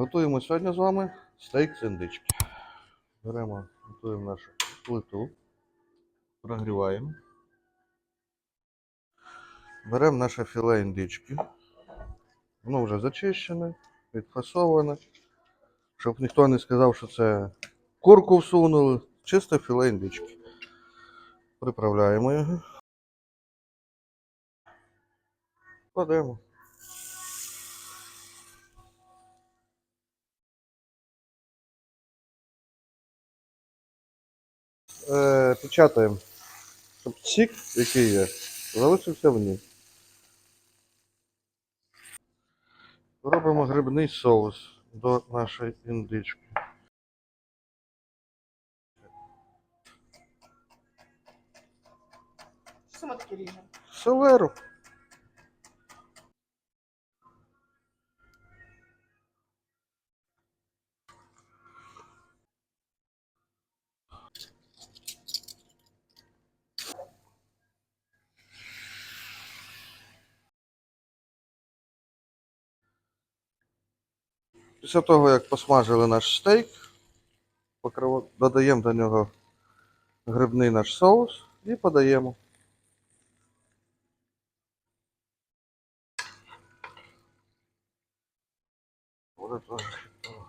Готуємо сьогодні з вами стейк з індички. Беремо, готуємо нашу плиту, прогріваємо. Беремо наше філе індички. Воно вже зачищене, відфасоване. Щоб ніхто не сказав, що це курку всунули. Чисте філе індички. Приправляємо його. Кладемо. Е, печатаємо, щоб сік, який є, залишився в ній. Робимо грибний соус до нашої індички. Що ми таке ріжемо? Селеру. Після того, як посмажили наш стейк, додаємо до нього грибний наш соус і подаємо. Теж хітово.